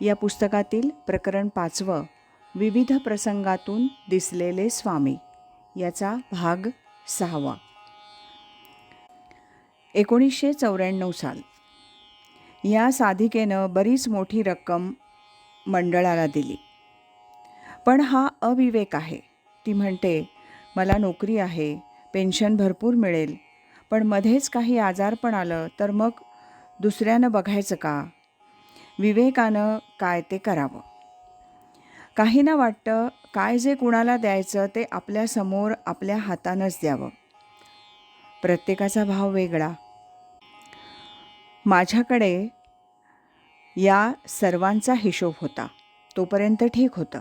या पुस्तकातील प्रकरण पाचवं विविध प्रसंगातून दिसलेले स्वामी. याचा भाग सहावा. एकोणीसशे चौऱ्याण्णव साल. या साधिकेनं बरीच मोठी रक्कम मंडळाला दिली. पण हा अविवेक आहे. ती म्हणते मला नोकरी आहे पेन्शन भरपूर मिळेल पण मध्येच काही आजारपण आलं तर मग दुसऱ्यानं बघायचं का? विवेकानं काय ते करावं. काहींना वाटतं काय जे कुणाला द्यायचं ते आपल्यासमोर आपल्या हातानंच द्यावं. प्रत्येकाचा भाव वेगळा. माझ्याकडे या सर्वांचा हिशोब होता. तोपर्यंत ठीक होतं.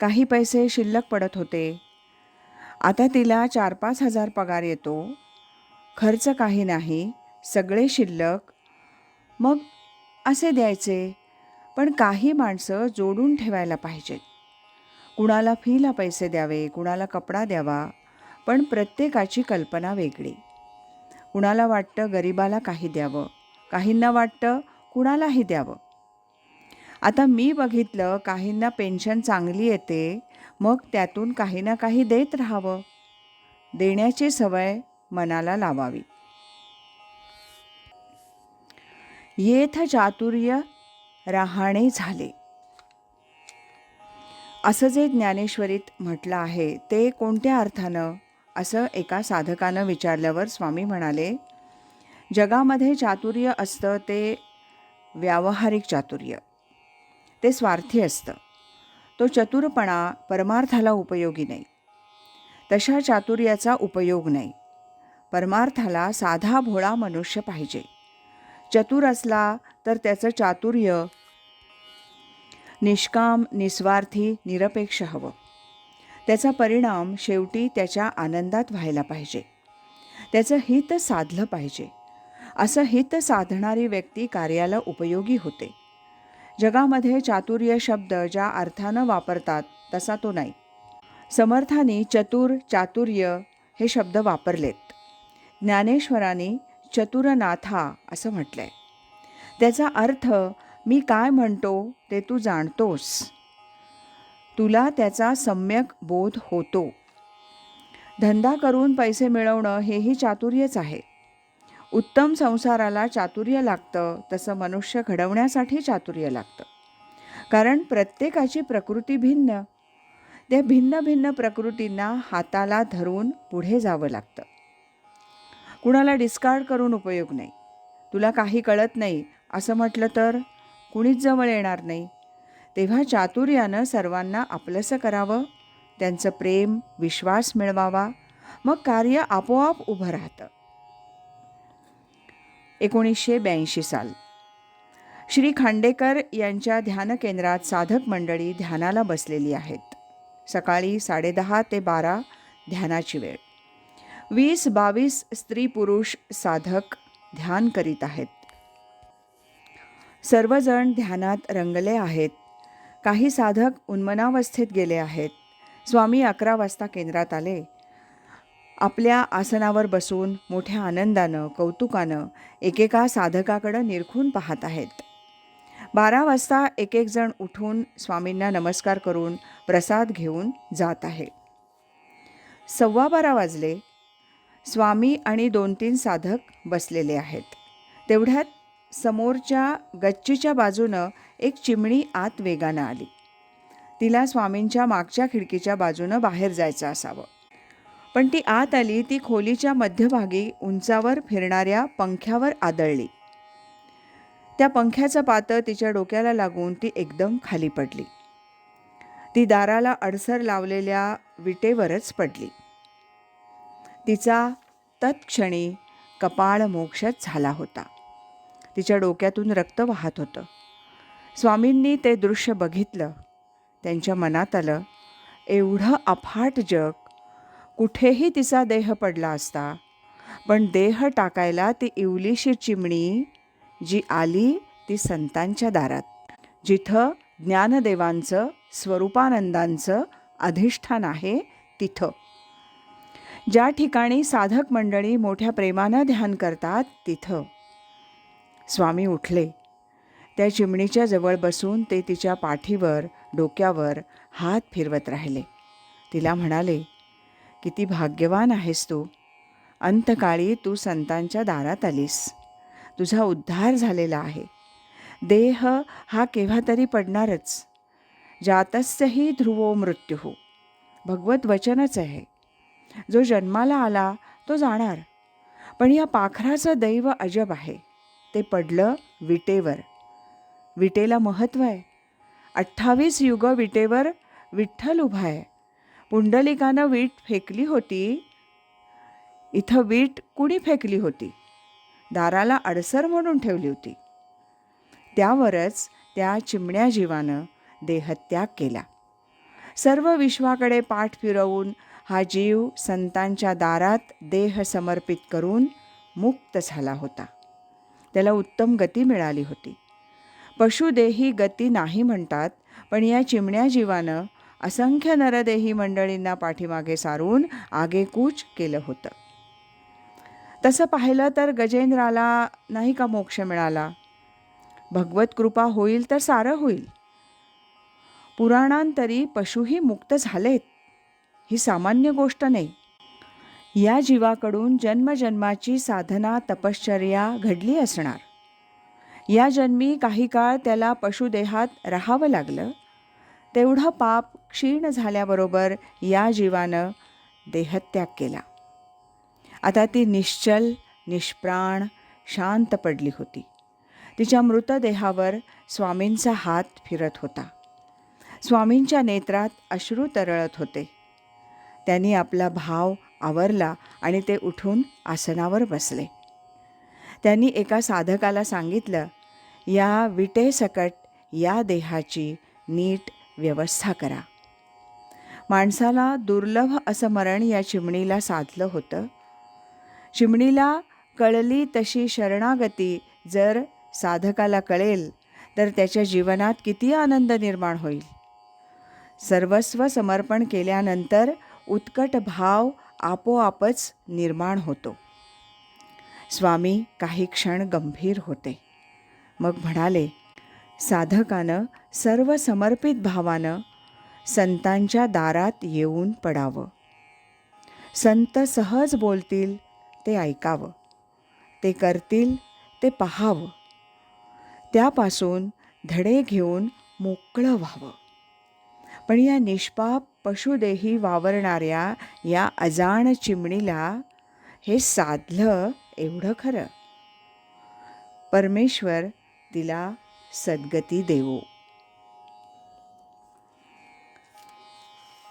काही पैसे शिल्लक पडत होते. आता तिला चार पाच हजार पगार येतो. खर्च काही नाही. सगळे शिल्लक. मग असे द्यायचे. पण काही माणसं जोडून ठेवायला पाहिजेत. कुणाला फीला पैसे द्यावे कुणाला कपडा द्यावा पण प्रत्येकाची कल्पना वेगळी. कुणाला वाटतं गरिबाला काही द्यावं काहींना वाटतं कुणालाही द्यावं. आता मी बघितलं काहींना पेन्शन चांगली येते मग त्यातून काही ना काही देत राहावं. देण्याची सवय मनाला लावावी. येथ चातुर्य राहणे झाले. असं जे ज्ञानेश्वरीत म्हटलं आहे ते कोणत्या अर्थानं? असं एका साधकानं विचारल्यावर स्वामी म्हणाले जगामध्ये चातुर्य असतं ते व्यावहारिक चातुर्य. ते स्वार्थी असतं. तो चतुरपणा परमार्थाला उपयोगी नाही. तशा चातुर्याचा उपयोग नाही. परमार्थाला साधा भोळा मनुष्य पाहिजे. चतुर असला तर त्याचं चातुर्य. निष्काम निस्वार्थी निरपेक्ष हवं. त्याचा परिणाम शेवटी त्याच्या आनंदात व्हायला पाहिजे. त्याचं हित साधलं पाहिजे. असं हित साधणारी व्यक्ती कार्याला उपयोगी होते. जगामध्ये चातुर्य शब्द ज्या अर्थानं वापरतात तसा तो नाही. समर्थाने चतुर चातुर्य हे शब्द वापरलेत. ज्ञानेश्वरांनी चतुरनाथा असं म्हटलंय. त्याचा अर्थ मी काय म्हणतो ते तू जाणतोस. तुला त्याचा सम्यक बोध होतो. धंदा करून पैसे मिळवणं हेही चातुर्यच आहे. उत्तम संसाराला चातुर्य लागतं तसं मनुष्य घडवण्यासाठी चातुर्य लागतं. कारण प्रत्येकाची प्रकृती भिन्न. त्या भिन्न भिन्न प्रकृतींना हाताला धरून पुढे जावं लागतं. कुणाला डिस्कार्ड करून उपयोग नाही. तुला काही कळत नाही असं म्हटलं तर? कुणीच जवळ येणार नाही. तेव्हा चातुर्यानं सर्वांना आपलंसं करावं त्यांचं प्रेम विश्वास मिळवावा मग कार्य आपोआप उभं राहतं. एकोणीसशे ब्याऐंशी साल. श्री खांडेकर यांच्या ध्यानकेंद्रात साधक मंडळी ध्यानाला बसलेली आहेत. सकाळी साडेदहा ते बारा ध्यानाची वेळ. वीस बावीस स्त्री पुरुष साधक ध्यान करीत आहेत. सर्वजण ध्यानात रंगले आहेत. काही साधक उन्मनावस्थेत गेले आहेत. स्वामी अकरा वाजता केंद्रात आले. आपल्या आसनावर बसून मोठ्या आनंदानं कौतुकानं एकेका साधकाकडं निरखून पाहत आहेत. बारा वाजता एक एक जण उठून स्वामींना नमस्कार करून प्रसाद घेऊन जात आहे. सव्वा बारा वाजले. स्वामी आणि दोन तीन साधक बसलेले आहेत. तेवढ्यात समोरच्या गच्चीच्या बाजूनं एक चिमणी आत वेगानं आली. तिला स्वामींच्या मागच्या खिडकीच्या बाजूनं बाहेर जायचं असावं. पण ती आत आली ती खोलीच्या मध्यभागी उंचावर फिरणाऱ्या पंख्यावर आदळली. त्या पंख्याचं पातं तिच्या डोक्याला लागून ती एकदम खाली पडली. ती दाराला अडसर लावलेल्या विटेवरच पडली. तिचा तत्क्षणी कपाळ मोक्षच झाला होता. तिच्या डोक्यातून रक्त वाहत होतं. स्वामींनी ते दृश्य बघितलं. त्यांच्या मनात आलं एवढं अफाट जग कुठेही तिचा देह पडला असता पण देह टाकायला ती इवलीशी चिमणी जी आली ती संतांच्या दारात जिथं ज्ञानदेवांचं स्वरूपानंदांचं अधिष्ठान आहे तिथं. ज्या ठिकाणी साधक मंडळी मोठ्या प्रेमानं ध्यान करतात तिथं. स्वामी उठले. त्या चिमणीच्या जवळ बसून ते तिच्या पाठीवर डोक्यावर हात फिरवत राहिले. तिला म्हणाले किती भाग्यवान आहेस तू. अंतकाळी तू संतांच्या दारात आलीस. तुझा उद्धार झालेला आहे. देह हा केव्हा तरी पडणारच. जातस्यही ध्रुवो मृत्यू. भगवत वचनच आहे. जो जन्माला आला तो जाणार. पण या पाखराचं दैव अजब आहे. ते पडलं विटेवर. विटेला महत्त्व आहे. अठ्ठावीस युग विटेवर विठ्ठल उभा आहे. पुंडलिकानं वीट फेकली होती. इथं वीट कुणी फेकली होती? दाराला अडसर म्हणून ठेवली होती. त्यावरच त्या चिमण्या जीवानं देहत्याग केला. सर्व विश्वाकडे पाठ फिरवून हा जीव संतांच्या दारात देह समर्पित करून मुक्त झाला होता. त्याला उत्तम गती मिळाली होती. पशुदेही गती नाही म्हणतात पण या चिमण्या जीवानं असंख्य नरदेही मंडळींना पाठीमागे सारून आगेकूच केलं होतं. तसं पाहिलं तर गजेंद्राला नाही का मोक्ष मिळाला? भगवत कृपा होईल तर सारं होईल. पुराणांतरी पशुही मुक्त झालेत. ही सामान्य गोष्ट नाही. या जीवाकडून जन्मजन्माची साधना तपश्चर्या घडली असणार. या जन्मी काही काळ त्याला पशुदेहात राहावं लागलं. तेवढं पाप क्षीण झाल्याबरोबर या जीवानं देहत्याग केला. आता ती निश्चल निष्प्राण शांत पडली होती. तिच्या मृतदेहावर स्वामींचा हात फिरत होता. स्वामींच्या नेत्रात अश्रू तरळत होते. त्यांनी आपला भाव आवरला आणि ते उठून आसनावर बसले. त्यांनी एका साधकाला सांगितलं या विटेसकट या देहाची नीट व्यवस्था करा. माणसाला दुर्लभ असं मरण या चिमणीला साधलं होतं. चिमणीला कळली तशी शरणागती जर साधकाला कळेल तर त्याच्या जीवनात किती आनंद निर्माण होईल. सर्वस्व समर्पण केल्यानंतर उत्कट भाव आपोआपच निर्माण होतो. स्वामी काही क्षण गंभीर होते. मग म्हणाले साधकानं सर्व समर्पित भावानं संतांच्या दारात येऊन पडावं. संत सहज बोलतील ते ऐकावं. ते करतील ते पाहावं. त्यापासून धडे घेऊन मोकळं व्हावं. पण या निष्पाप पशुदेही वावरणाऱ्या या अजाण चिमणीला हे साधलं एवढं खरं. परमेश्वर तिला सद्गती देवो.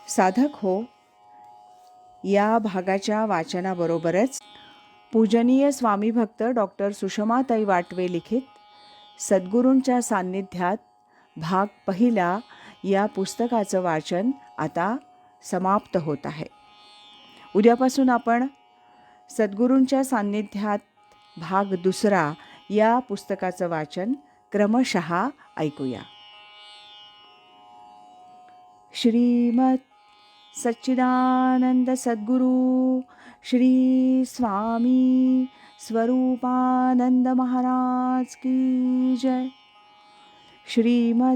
साधक हो या भागाच्या वाचनाबरोबरच पूजनीय स्वामी भक्त डॉक्टर सुषमाताई वाटवे लिखित सद्गुरूंच्या सान्निध्यात भाग पहिला या पुस्तकाचं वाचन आता समाप्त होत आहे. उद्यापासून आपण सद्गुरूंच्या सान्निध्यात भाग दुसरा या पुस्तकाचं वाचन क्रमशः ऐकूया. श्रीमत सच्चिदानंद सद्गुरू श्री स्वामी स्वरूपानंद महाराज की जय. श्रीमत